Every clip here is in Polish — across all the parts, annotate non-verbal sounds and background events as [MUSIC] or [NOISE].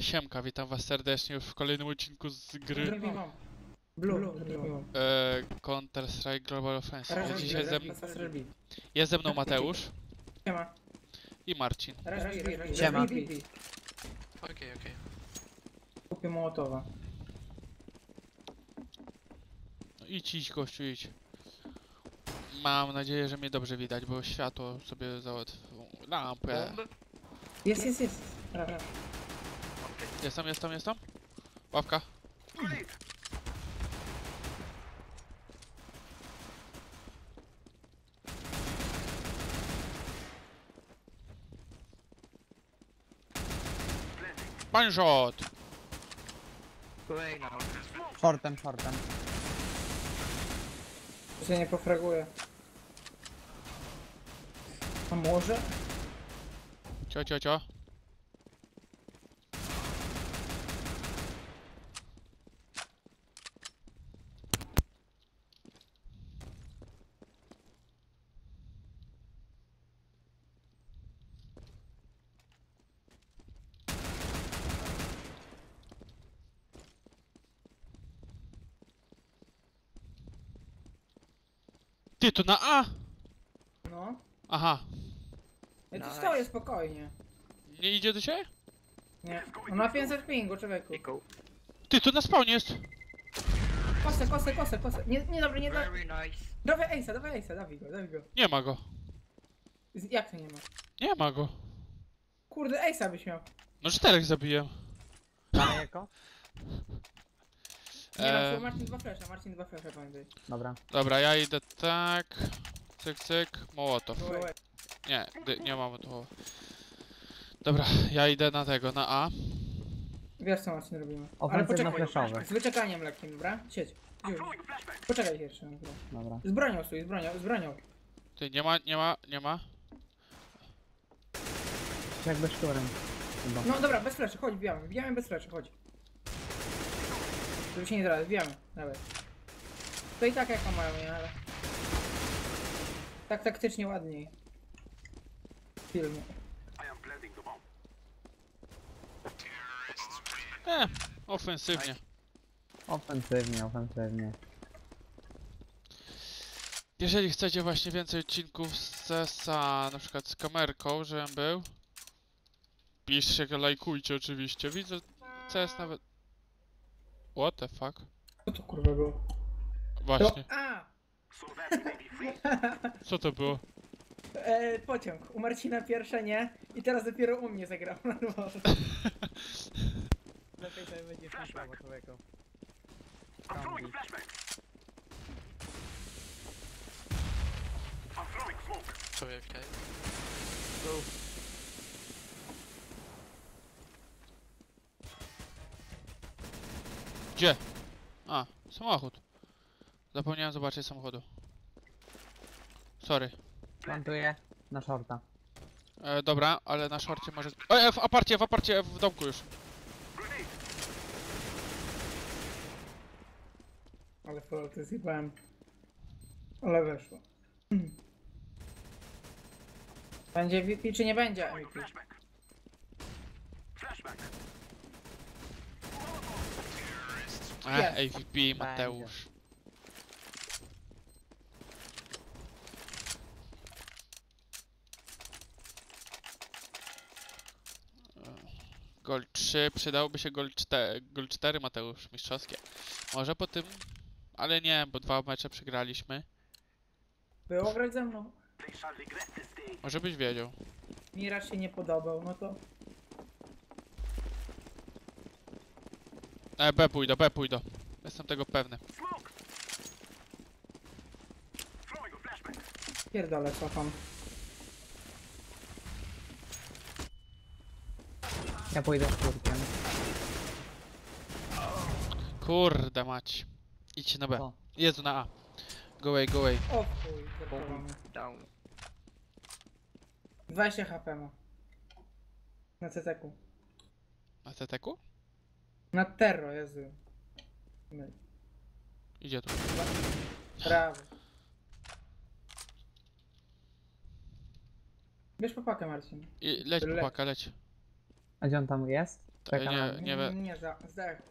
Siemka, witam was serdecznie już w kolejnym odcinku z gry. Blue, drugi mam. e, Counter-Strike Global Offensive. Raz Dzisiaj ze, jest ze mną Mateusz Siema. i Marcin. Siema. Okej, okej. Kupię Mołotowa. No idź, idź gościu, idź. Mam nadzieję, że mnie dobrze widać, bo światło sobie załatwiło. Lampę. Jest, jest, jest. Raz, raz. Jestem, jestem, jestem. Ławka. Banshot! Kolejna. Shortem, shortem. To się nie pofraguje. A może? Cio, cio, cio. To na A! No. Aha. Ja tu Nice. stoję spokojnie. Nie idzie do ciebie? Nie. On ma 500 pingu, człowieku. Ty, tu na spawnie jest! Kosę, kosę, kosę, kosę. Nie, nie dobry, nie dobry. Very nice. Dawaj Ace'a, dawaj Ace'a, dawaj go, dawaj go. Nie ma go. Z- Jak to nie ma? Nie ma go. Kurde, Ace'a byś miał. No czterech zabiłem. Ale jako? Nie no, Marcin dwa flesze, Marcin dwa flesze pamiętaj. Dobra. Dobra, ja idę tak. Cyk, cyk, mołotow. Nie, nie mam tu. Dobra, ja idę na tego, na A. Wiesz co Marcin robimy. Ale Ofensywno poczekaj, flashowy. z wyczekaniem lekkim, dobra? Siedź. Już. Poczekaj jeszcze. Dobra. Dobra. Z bronią stój, z bronią, z bronią. Ty, nie ma, nie ma, nie ma. Jakby szczurem. Chyba. No dobra, bez fleszy, chodź, wbijamy, wbijamy bez fleszy, chodź. Żeby się nie zradzi, wbijamy, dawaj. To i tak jak mają, nie, ale... Tak taktycznie ładniej. Filmu. E, ofensywnie. Ofensywnie, ofensywnie. Jeżeli chcecie właśnie więcej odcinków z CESa, na przykład z kamerką, żebym był, piszcie, lajkujcie oczywiście. Widzę CS nawet... What the fuck? Co to kurwa było? To... Właśnie, A! co to było? E, pociąg. U Marcina pierwsze nie i teraz dopiero u mnie zagrał na nowo. [LAUGHS] Lepiej sobie będzie myślał człowieku. Sorry, okay. Gdzie? A, samochód. Zapomniałem zobaczyć samochodu. Sorry. Plantuję na shorta. E, dobra, ale na szorcie może... E, w aparcie, w aparcie, w domku już. Ale to to zjebałem. Ale weszło. Będzie VP czy nie będzie MVP? E, AVP, Mateusz. Gol 3, przydałoby się gol 4, gol 4 Mateusz, mistrzowskie. Może po tym, ale nie, bo dwa mecze przegraliśmy. Było grać ze mną. Może byś wiedział. Miraż się nie podobał, no to... E, B pójdę, B pójdę. Jestem tego pewny. Pierdolę, cofam. Ja pójdę z kurkiem. Kurde mać. Idźcie na B. Co? Jezu, na A. Go away, go away. O chuj, zerkowamy. Down. 20 HP ma. Na CTK. Na CT-ku? Na Terro, Jezu. My. Idzie tu. Brawo. Bierz popakę, Marcin. I leć Le- chłopaka, leć. A gdzie on tam jest? Ta, Czeka nie, nie, we, Nie, za, zdech.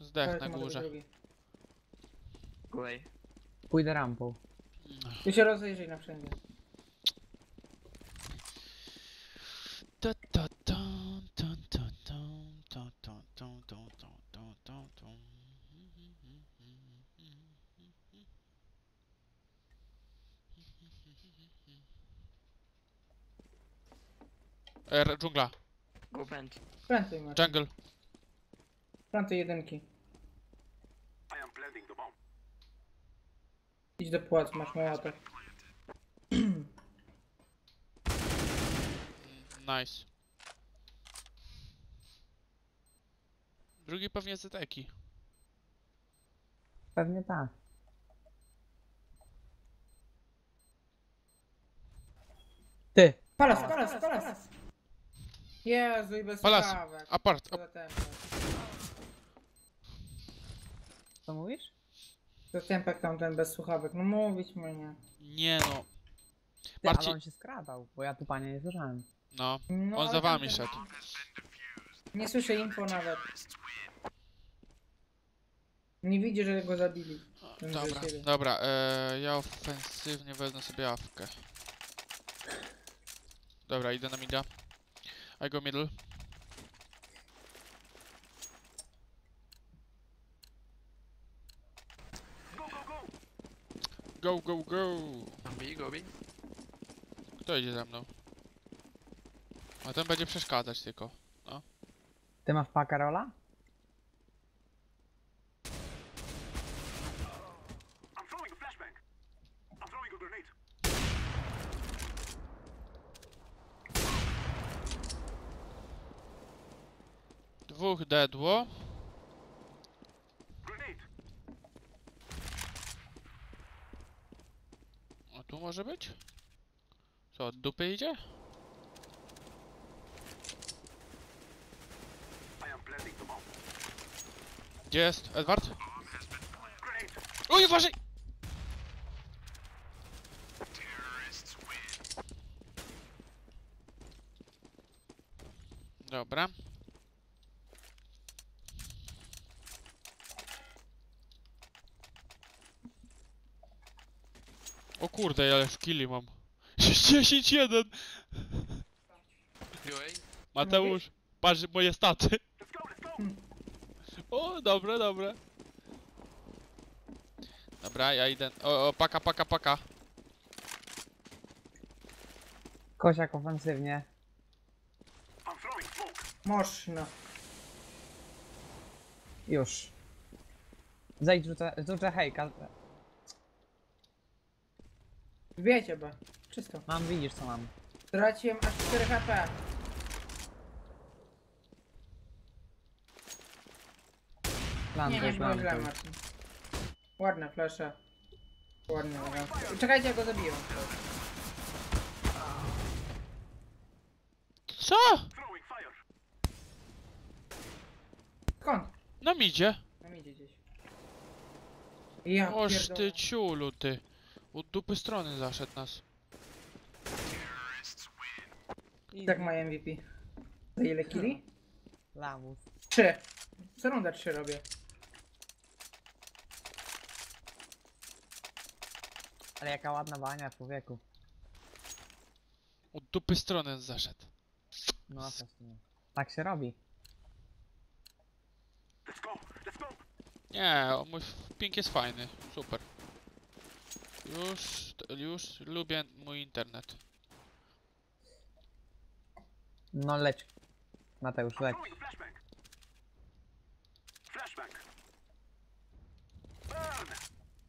zdech na może górze. drugi. Away. Pójdę rampą. Tu się rozejrzyj na wszędzie. Ta, ta, ta, Er, dżungla, Go vent. Plantuj Marcin. jungle. Plantuj jedynki. Idź do płac, masz mojatek. Nice. Drugi pewnie zeteki. Pewnie tak. Ty! Palas, palas, palas! Jezu, i bez Palas. słuchawek. Apart, Co ap. Co mówisz? Co za tempek tamten bez słuchawek. No mówić mnie. nie no. Ty, ale Marcin, on się skradał, bo ja tu panie nie słyszałem. no. No, On ale za wami tamten- szedł. Nie słyszę info nawet. Nie widzi, że go zabili. Ten Dobra, do siebie. dobra, e, ja ofensywnie wezmę sobie awkę. Dobra, idę na mida. I go middle. Go, go, go! On B, go B. Kto idzie za mną? A ten będzie przeszkadzać tylko. Ty masz pakę rola? Dwóch dedło. A tu może być? Co, od dupy idzie? Gdzie jest? Edward? Uj, uważaj! Dobra. Kurde, ale skilli mam. 10-1! Go A. Mateusz, patrz moje staty. O, dobre, dobre. Dobra, ja idę. O, o, paka, paka, paka. Kosiak ofensywnie. Można. Już. Zejdź, rzucę, rzucę hejka. Wiecie, bo. Czysto. Mam, widzisz co mam. Straciłem aż 4 HP. Plan, Nie, nie było źle, Marcin. Ładne flesze. Ładnie, elegancko. Czekajcie, ja go zabiję. Co? Skąd? Na midzie. Tam idzie gdzieś. Ja Oż pierdolę. ty ciulu, ty. Od dupy strony zaszedł nas. Tak ma MVP. Za ile kili? Lamus. Trzy. Co rundę trzy robię. Ale jaka ładna bania, człowieku. Od dupy strony zaszedł. No a? Tak się robi. Nie, o, mój ping jest fajny. Super. Już, już lubię mój internet. No leć. Mateusz, leć.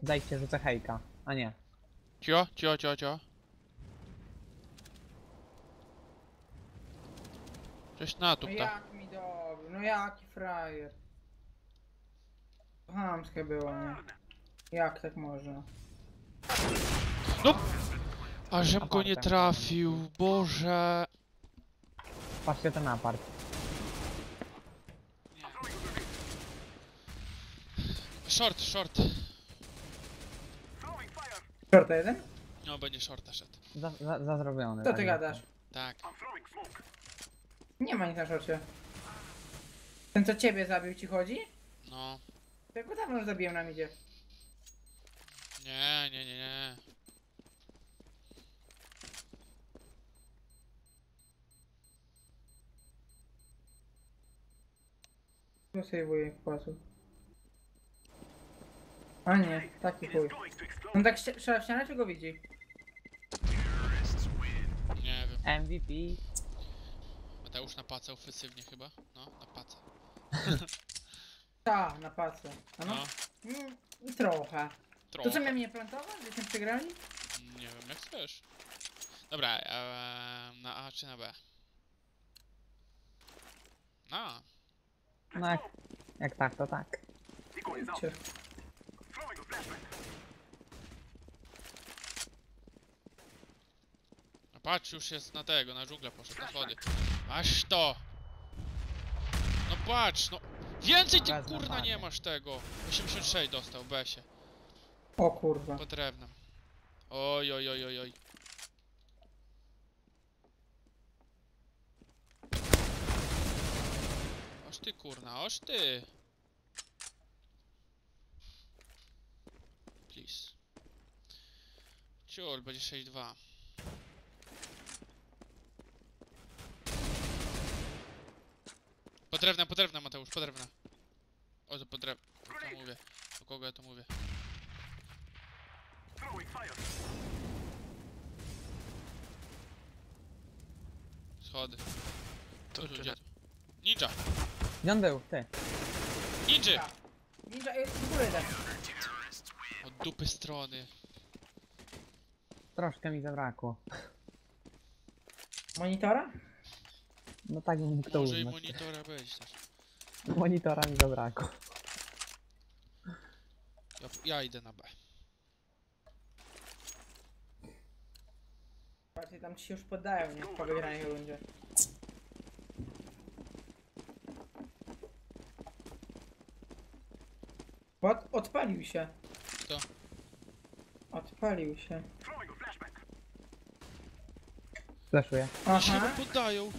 Zejdźcie, rzucę hejka. A nie. Cio, cio, cio, cio. Cześć na No tu, tak. jak mi dobry, no jaki frajer. Chamskie było, nie? Jak tak można? A żem go nie trafił, Boże. Patrzcie ten apart. Short, short. Shorta jeden? No, będzie shorta szedł. Za, za, za zrobione. Co ty gadasz? Tak. Nie ma nic na szorcie. Ten co ciebie zabił ci chodzi? No. Tego dawno już zabiłem na midzie. Nie, nie, nie, nie. Tu sejwuję sposób. A nie, taki chuj. On tak ście- strzela w ścianę, czy go widzi? Nie wiem. MVP. Mateusz na pacę ofensywnie chyba? No, na pacę. [LAUGHS] Ta, na pacu. A no? No, Mm, trochę. Trochę. To co miałem nie plantować, żeśmy przegrali? Nie wiem, jak chcesz. Dobra, eee, na A czy na B? Na A. No jak, jak tak, to tak. Cię. No patrz, już jest na tego, na dżunglę poszedł, na schody. Aż to! No patrz, no! Więcej ty kurna nie masz tego! 86 dostał, Besie. O kurwa. Pod drewnem. Oj, oj, oj, oj, oj. Oż ty kurna, oż ty! Please. Ciul, będzie 6-2. Podrewna, podrewna Mateusz, podrewna. O, to podrewna. To mówię. Do kogo ja to mówię? Schody. Co tu? Ninja! Gdzie on był? Ty. Ninja! Ninja, y, w górę idę. Od dupy strony. Troszkę mi zabrakło. Monitora? No tak bym mógł to Może i uznać. monitora być też. Monitora mi zabrakło. Ja, ja idę na B. Patrzcie, tam ci się już poddają, nie? Po wygranej rundzie. Od, odpalił się. Kto? Odpalił się. Się Aha, chyba poddają.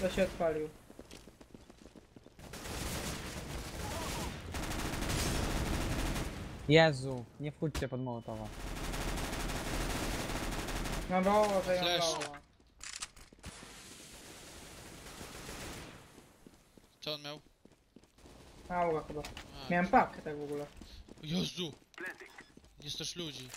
to się odpalił. Jezu, nie wchódźcie pod Mołotowa. No Boże, ją Flash. dało. Co on miał? Mała chyba. A, Miałem pakę tak w ogóle. Jezu! Jest też ludzi.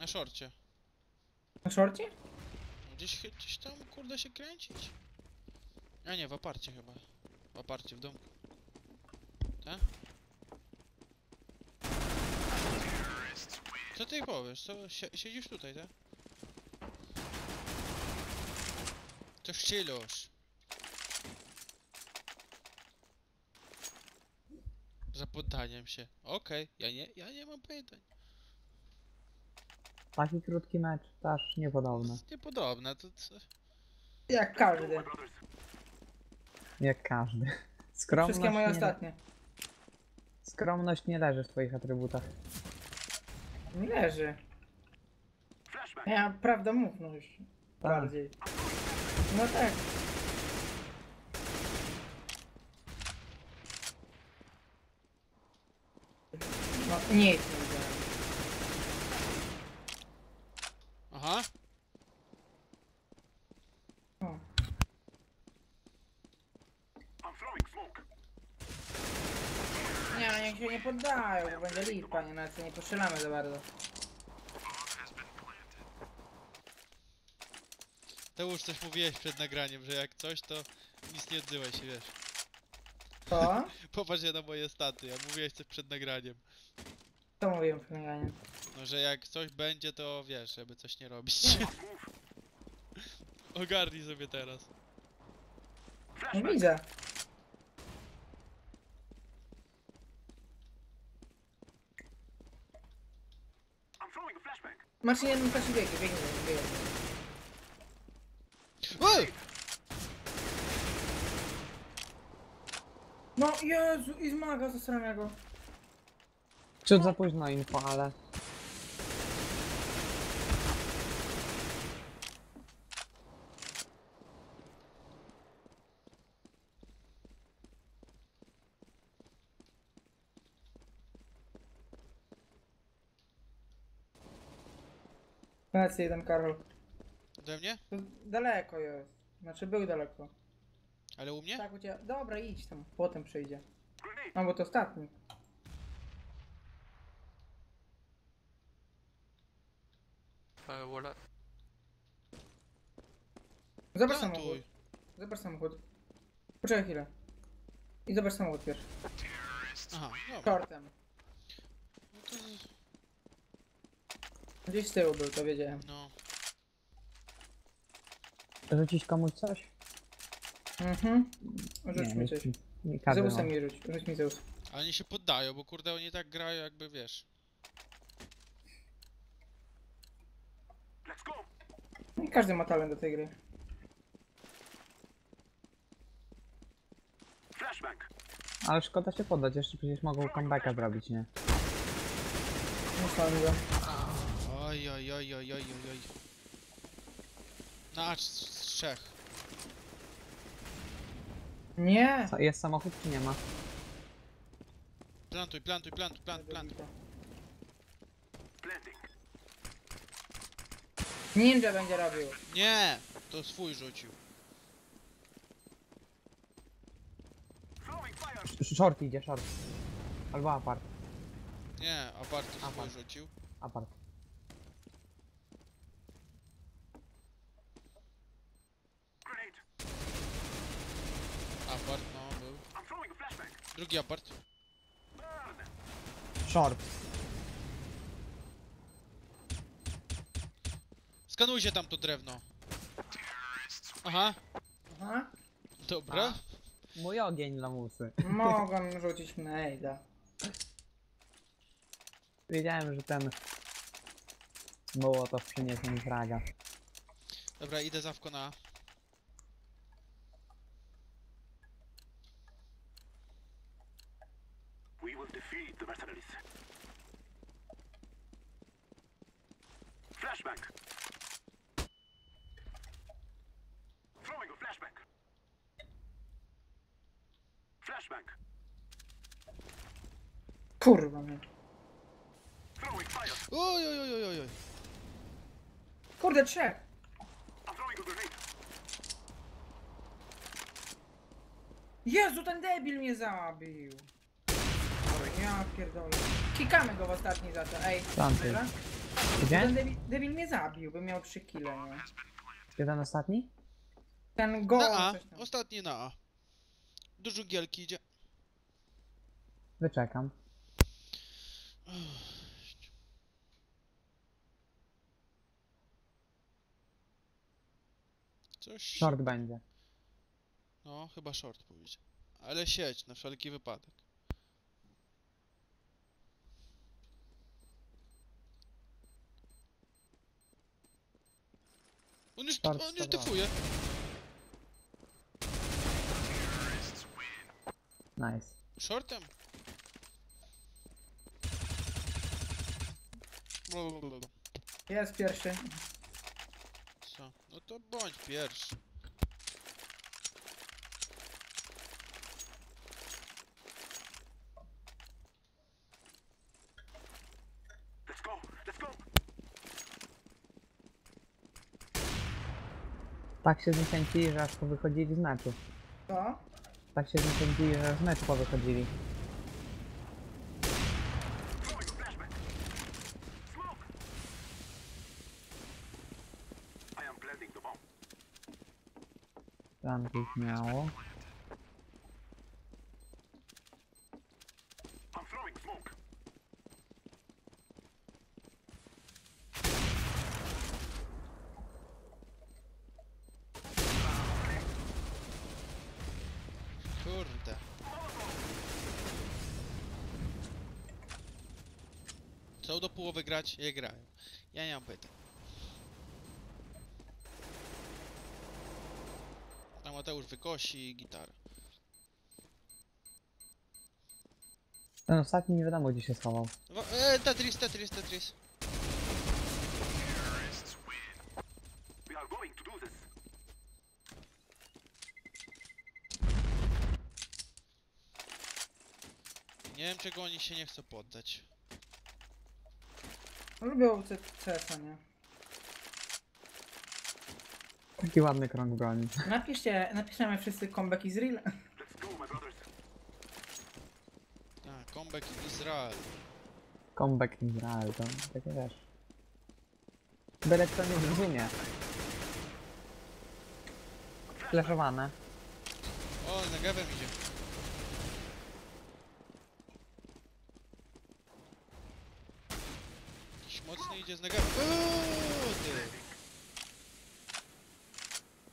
Na szorcie. Na szorcie? Gdzieś, chy- gdzieś tam kurde się kręcić. A nie, w aparcie chyba. W aparcie, w domku. Tak? Co ty powiesz? Co, sie, siedzisz tutaj, tak? To chillusz. Za poddaniem się. Okej, ja nie, ja nie mam pytań. Taki krótki mecz, to aż niepodobne. Niepodobne, to co? Jak każdy. Jak każdy. Skromność Wszystkie moje nie, ostatnie. skromność nie leży w twoich atrybutach. Nie leży. Ja prawdomówność. Bardziej. No tak. No nic nie widziałem. Aha. O. Nie, no niech się nie poddają, bo będzie lipa, nie, na co nie postrzelamy za bardzo. To już coś mówiłeś przed nagraniem, że jak coś, to nic nie odzywaj się, wiesz. Co? [LAUGHS] Popatrz na moje staty, ja mówiłeś coś przed nagraniem. Co mówiłem przed nagraniem? No, że jak coś będzie, to wiesz, żeby coś nie robić. [LAUGHS] Ogarnij sobie teraz. No widzę. Masz jedną kasie biegnie, biegnie, biegnie. Ej! No Jezu, i zmaga ze samego. Ciut za późno info, ale Plecy jeden Karol. Ode mnie? Tu daleko jest. Znaczy był daleko. Ale u mnie? Tak, u ciebie. Dobra, idź tam. Potem przyjdzie. No bo to ostatni. Uh, voilà. Zobacz Plantuj. samochód. Zobacz samochód. Poczekaj chwilę. I zobacz samochód pierwszy. Aha, dobra. Shortem. No to... Gdzieś z tyłu był, to wiedziałem. No. Rzucić komuś coś? Mhm. Rzuć nie, mi coś. nie, nie każdy ma. Zeusem mi rzuć. Rzuć mi Zeus. Ale oni się poddają, bo kurde oni tak grają jakby wiesz. No i każdy ma talent do tej gry. Ale szkoda się poddać, jeszcze przecież mogą comebacka zrobić, nie? Nie sądzę. Oj, oj, oj, oj, oj, oj, oj. Na A z z trzech. Nie! Co, jest samochód czy nie ma? Plantuj, plantuj, plantuj, plantuj, plantuj. Ninja będzie robił. Nie! To swój rzucił. Sh- Short idzie, short. Albo apart, Nie, swój Apart. rzucił. Apart, no był. Drugi apart. Short. Skanujcie tam to drewno. Aha, Aha. dobra. Mój ogień lamusy. [LAUGHS] Mogłem rzucić nejda. Wiedziałem, że ten... Było to przyniesie mi fraga. Dobra, idę zawko na We will defeat the mercenaries. Flashback. Throwing a flashback. Flashback. Kurwa mnie. Throwing fire. Oj, oj, oj, oj, oj. Kurde, trzech! I'm throwing a grenade. Jezu, ten debil mnie zabił! Ja pierdolę. Kikamy go w ostatni za to, ej. Dobra? Gdzie? Ten debil, debil mnie zabił, by miał 3 kile, nie? Jeden ostatni? Ten go... Na A, coś tam. ostatni na A. Do dżungielki idzie. Wyczekam. Coś. Short będzie. No, chyba short pójdzie. Ale sieć, na wszelki wypadek. On już, on już stawiam. defuje. Nice. Shortem? Blablabla. Jest pierwszy. Co? No to bądź pierwszy. Tak się zniechęcili, że aż powychodzili z meczu. Co? Tak się zniechęcili, że aż z meczu powychodzili. Throwing a flashback. Smoke. I am planting the bomb. Planty śmiało. I'm throwing smoke. Kurde. Chcą do połowy grać? Je grają. Ja nie mam pytań. A Mateusz wykosi gitarę. Ten ostatni nie wiadomo gdzie się schował. Wa- E, Tetris, Tetris, Tetris. We are going to do this. Nie wiem czego oni się nie chcą poddać. Lubią CS-a, nie? Taki ładny krąg broni. Napiszcie, napiszemy wszyscy comeback brothers. Tak, comeback Izrael. Comeback Izrael, to takie wiesz. Byle kto nie zrozumie. Fleszowane. O, negewem idzie. Idzie z.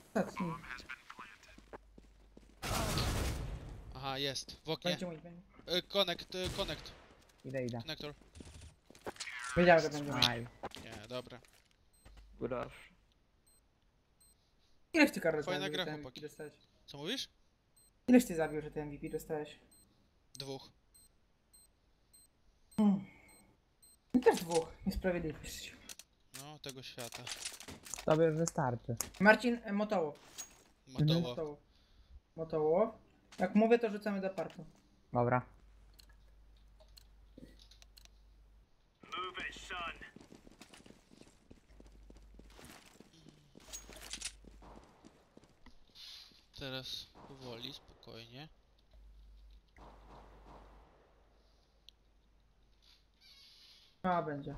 Ostatni. Aha, jest. W oknie. Będzie mój, będzie. Y, Connect, y, connect. Idę, idę. Connector. Wiedziałem, że będzie mój. Aj. Nie, dobra. Off. Ileś ty Karol Fajna zabił, gra, że ty chłopaki. MVP dostałeś? Co mówisz? Ileś ty zabił, że ty MVP dostałeś? Dwóch. Hmm. Też dwóch. Niesprawiedliwość. No, tego świata. Tobie wystarczy. Marcin e, Motoło. Motoło. Motoło. Motoło. Jak mówię, to rzucamy do partu. Dobra. Teraz powoli, spokojnie. A, będzie.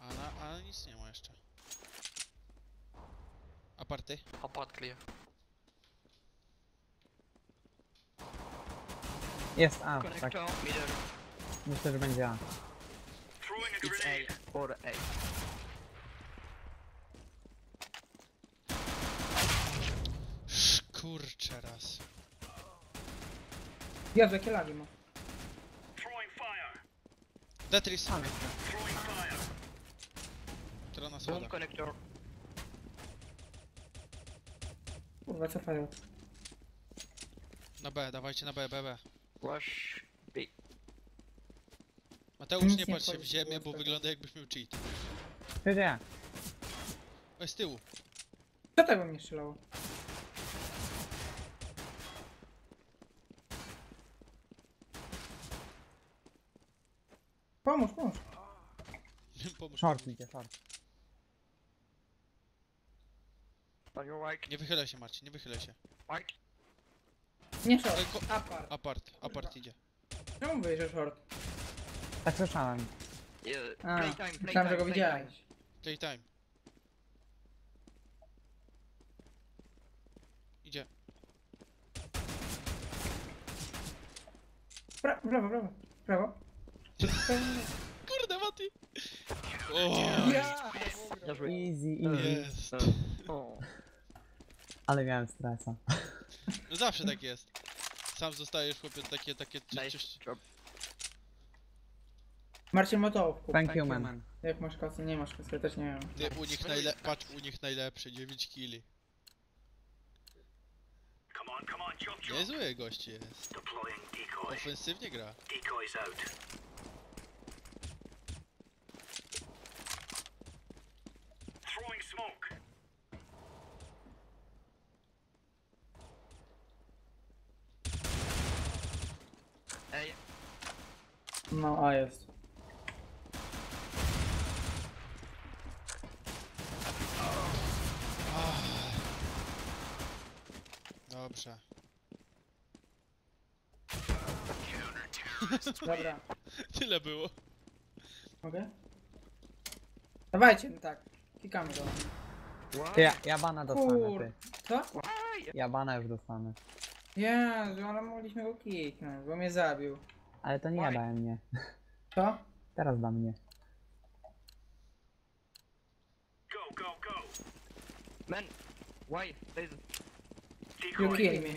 A, na, a nic nie ma jeszcze. Aparty. Apart clear. Jest A, tak. Connector, middle. Myślę, że będzie A. Throwing a It's grenade. A or A. Kurczę raz. Jezu, jakie lagi ma. Tetris. Throwing fire. Która na Boom schodach. connector. Kurwa, cofają. Na B, dawajcie na B, B, B. Rush B. Mateusz, Nic nie nie patrz się w ziemię, bo tak. wygląda jakbyś miał cheat. Gdzie? Oj, z tyłu. Co tego mnie strzelało? Pomóż, pomóż. [LAUGHS] Pomóż. Short idzie, short. Your right. Nie wychylaj się, Marcin, nie wychylaj się. Right. Nie short, Ej, ko- apart. Apart, apart idzie. Czemu mówisz, że short? Tak słyszałem. Yeah. A, Playtime, playtime, myślałem, że go playtime. widziałeś. Playtime. Idzie. Pra w lewo, w lewo, w prawo. [LAUGHS] Kurde, Mati! O, Ja! Easy, easy. jest. Oh. Ale miałem stresa. [LAUGHS] No zawsze tak jest. Sam zostajesz, chłopie, takie, takie... Nice coś- drop. Marcin Motołów, kup. Thank you, man. Jak masz kasę? Nie masz kasy, ja też nie wiem. Ty, u nich najle... Patrz, u nich najlepszy, 9 killi. Come on, come on. Niezły gość jest. Deploying decoy. Ofensywnie gra. Decoys out. A. No, a jest. Dobrze. Dobra, Tyle było. mogę? Dawajcie, no tak. Klikamy go. Ty, ja, ja bana dostanę, Kur... ty. Co? Ja bana już dostanę. Jezu, ale mogliśmy go kliknąć, bo mnie zabił. Ale to nie ja dałem mnie. Co? Teraz da mnie. Go, go, go. Man. Why? There's... You kill me.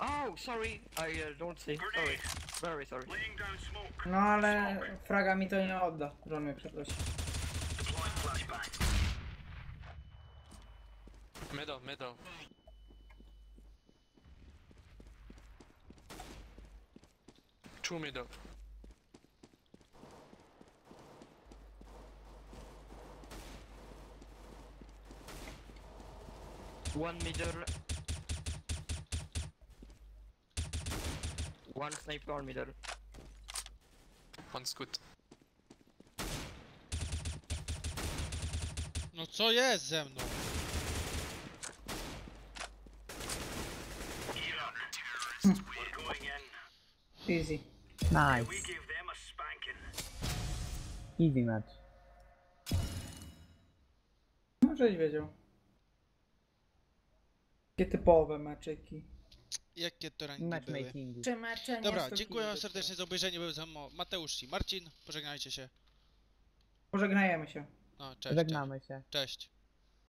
Oh, sorry. I uh, don't see. Sorry. Very sorry. Laying down smoke. No ale fraga mi to nie odda, że on mnie przeprosi. Middle, middle. Two middle. One middle. One sniper middle. One's good. No No co jest ze mną? We're going in. Easy. Nice. Easy match. No, żeś wiedział. Takie typowe meczyki. Jakie to rangi były? Matchmakingi. Czy mecze nie Dobra, są dziękuję wam serdecznie za obejrzenie. Był ze mną Mateusz i Marcin. Pożegnajcie się. Pożegnajemy się. No, cześć. Żegnamy się. Cześć.